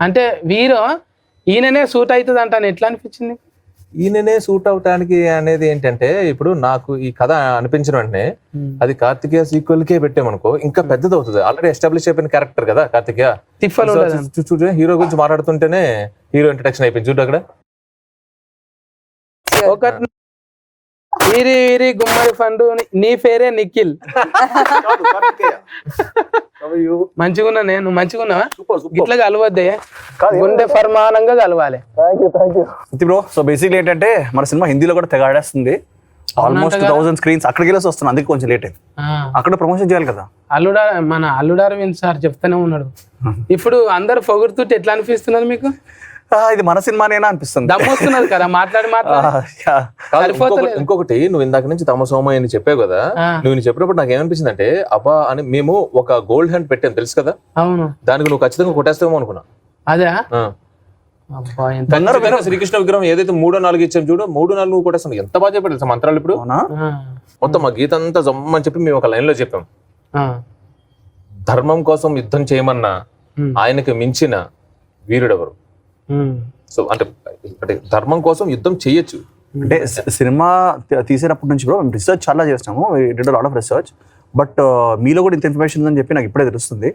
అంటే వీరో ఈయననే సూట్ అవుతుంది అంటాను ఎట్లా అనిపించింది? ఈయననే సూట్ అవటానికి అనేది ఏంటంటే ఇప్పుడు నాకు ఈ కథ అనిపించిన వెంటనే అది కార్తికేయ సీక్వెల్ కే పెట్టామనుకో ఇంకా పెద్దది అవుతుంది ఆల్రెడీ ఎస్టాబ్లిష్ అయిపోయిన క్యారెక్టర్ కదా కార్తికేయ. తిప్పలు సో ఉంటుంది చూ- చూ- చూ- హీరో గురించి మాట్లాడుతుంటేనే హీరో ఇంట్రడక్షన్ అయిపోయింది. చూడు అక్కడ. ఒకటి. వీరి వీరి గుమ్మడి పండు నీ పేరే నిఖిల్. మంచిగున్నా నేను మంచిగున్నావా? ఇట్లా కలవద్దే. గుండె ఫర్మానంగా కలవాలి. బ్రో సో బేసిక్లీ ఏంటంటే మన సినిమా హిందీలో కూడా తెగ ఆడేస్తుంది ఆల్మోస్ట్ థౌసండ్ స్క్రీన్స్ అక్కడికి వెళ్ళేసి వస్తుంది అందుకే కొంచెం లేట్ అయింది. ఆ, అక్కడ ప్రమోషన్ చేయాలి కదా? అల్లుడా మన అల్లుడు అరవింద్ సార్ చెప్తానే ఉన్నాడు. ఇప్పుడు అందరు పొగుడుతుంటే ఎట్లా అనిపిస్తున్నది మీకు? ఇది మన సినిమానేనా అనిపిస్తుంది. దమ్మొస్తున్నది కదా మాట్లాడి మాట్లాడి. ఇంకొకటి- ఇంకొకటి నువ్వు ఇందాక నుంచి తమ సోమ అని చెప్పావు కదా. నువ్వు చెప్పినప్పుడు నాకు ఏమనిపించింది అంటే అబ్బా అని మేము ఒక గోల్డ్ హ్యాండ్ పెట్టాం తెలుసు కదా? అవును. దానికి నువ్వు ఖచ్చితంగా కొట్టేస్తావేమో అనుకున్నా. అదే? ఖచ్చితంగా శ్రీకృష్ణ విగ్రహం ఏదైతే మూడో నాలుగు ఇచ్చాం చూడు మూడు నాలుగు నువ్వు కొట్టేస్తాను ఎంత బాగా చెప్పాడు మంత్రాలు ఇప్పుడు? మొత్తం మా గీత అంతా జమ్మని చెప్పి మేము ఒక లైన్లో చెప్పాం. ఆ, ధర్మం కోసం యుద్ధం చేయమన్నా ఆయనకు మించిన వీరుడెవరు? సో అంటే అంటే ధర్మం కోసం యుద్ధం చేయొచ్చు. అంటే సినిమా తీసేటప్పటి నుంచి బ్రో మేము రీసెర్చ్ చాలా చేసినాము. Did lot of research but మీలో కూడా ఇంత ఇన్ఫర్మేషన్ ఉందని చెప్పి నాకు ఇప్పుడే తెలుస్తుంది.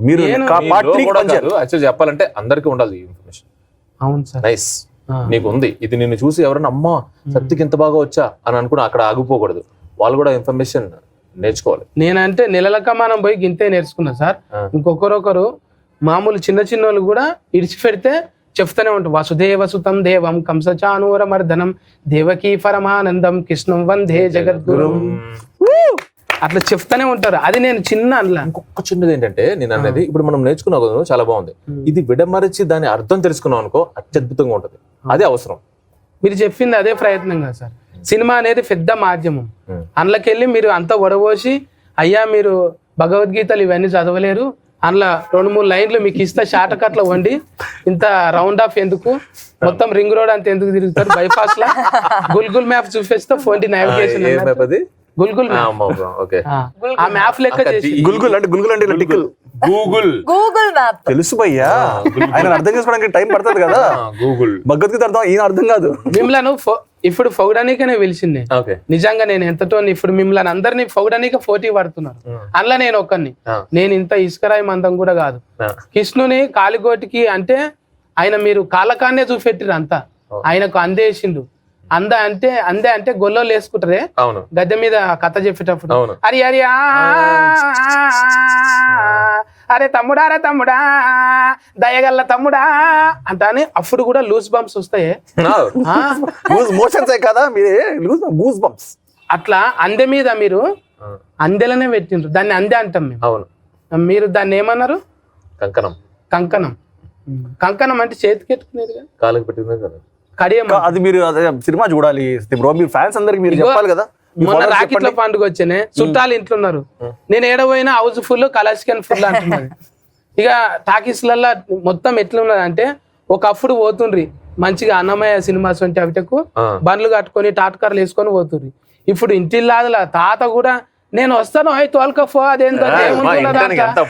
మీరు యాక్చువల్ చెప్పాలంటే అందరికీ ఉండాలి ఇన్ఫర్మేషన్ అవును సార్. నైస్. నీకు ఉంది ఇది నిన్ను చూసి ఎవరన్నా అమ్మా సత్తికి ఇంత బాగా వచ్చా? అని అనుకుని అక్కడ ఆగిపోకూడదు. వాళ్ళు కూడా ఇన్ఫర్మేషన్ నేర్చుకోవాలి. నేనంటే నెలలక మనం పోయి గింతే నేర్చుకున్నా సార్. ఇంకొకరొకరు మామూలు చిన్న చిన్న వాళ్ళు కూడా ఇడిచిపెడితే చెప్తానే ఉంటారు వసుదేవ సుతం దేవం కంసచానూర మర్దనం దేవకీ పరమానందం కృష్ణం వందే జగద్గురు. అట్లా చెప్తానే ఉంటారు. అది నేను చిన్న ఇంకొక చిన్నది ఏంటంటే నేను అనేది ఇప్పుడు మనం నేర్చుకున్నావు కదా చాలా బాగుంది. ఇది విడమరిచి దాని అర్థం తెలుసుకున్నాం అనుకో అత్యద్భుతంగా ఉంటది. అదే అవసరం. మీరు చెప్పింది అదే ప్రయత్నం కదా సార్. సినిమా అనేది పెద్ద మాధ్యమం. అందులోకెళ్ళి మీరు అంతా వడబోసి అయ్యా మీరు భగవద్గీతలు ఇవన్నీ చదవలేరు అందులో రెండు మూడు లైన్లు మీకు ఇస్తే షార్ట్ కట్లో వండి. ఇంత రౌండ్ ఆఫ్ ఎందుకు? మొత్తం రింగ్ రోడ్ అంత ఎందుకు తిరుగుతారు? బైపాస్ లా? గుల్గుల్ మ్యాప్ చూపిస్తే ఫోన్ నావిగేషన్ ఏ మ్యాప్ అది? గుల్గుల్ మ్యాప్ ఓకే ఆ మ్యాప్ లెక్క చేసి. గుల్గుల్ అంటే గుల్గుల్ అంటే టిక్కులు గూగుల్ గూగుల్ మ్యాప్ తెలుసు భయ్యా. ఆయన అర్థం చేసుకోవడానికి టైం పడుతుంది కదా. గూగుల్ భగవద్గీత అర్థం ఈయన అర్థం కాదు. మిమ్మల్ని ఇప్పుడు పొగడానికనే పిలిచింది నిజంగా నేను ఎంతటో ఇప్పుడు మిమ్మల్ని అందరినీ పొగడానికి పోటీ పడుతున్నారు అందులో నేను ఒక్కడిని ఆ. నేను ఇంత ఇసుకరాయి మందం కూడా కాదు కృష్ణుని కాలిగోటికి అంటే ఆయన మీరు కాలకాన్నే చూపెట్టిరు అంతా ఆయనకు అందేసిండు అంద అంటే అందే అంటే గొల్లో వేసుకుంటారే గద్దె మీద కథ చెప్పేటప్పుడు. అరే అరే అరే తమ్ముడా అరే తమ్ముడా దయగల్ల తమ్ముడా అంటానే అప్పుడు కూడా లూజ్ బంప్స్ వస్తాయి. మోషన్స్ కదా మీరే లూజ్ గూస్ బంప్స్. అట్లా అందె మీద మీరు అందెలనే పెట్టిండ్రు. దాన్ని అందే అంటాం మేము. అవును. మీరు దాన్ని ఏమన్నారు? కంకణం. కంకణం. కంకణం అంటే చేతికి ఎట్టుకునేది కదా? కాలుకి పెట్టిందే కదా. కడియం అది మీరు అదే సినిమా చూడాలి. బ్రో మీరు ఫ్యాన్స్ అందరికి మీరు చెప్పాలి కదా. మొన్న రాకెట్ల. పండుగ వచ్చానే చుట్టాలు ఇంట్లో ఉన్నారు. నేను ఏడపోయినా హౌస్ ఫుల్ కలర్స్కెన్ ఫుల్ అంటున్నది ఇక టాకీస్లల్లో మొత్తం ఎట్లున్నది అంటే ఒకప్పుడు పోతుండ్రి. మంచిగా అన్నమయ్య సినిమాస్ వంటి అవిటకు. బండ్లు కట్టుకొని టాటకార్లు వేసుకొని పోతుండ్రి. ఇప్పుడు ఇంటిల్లాదల తాత కూడా నేను వస్తాను అయి తోలుకపో అదేందో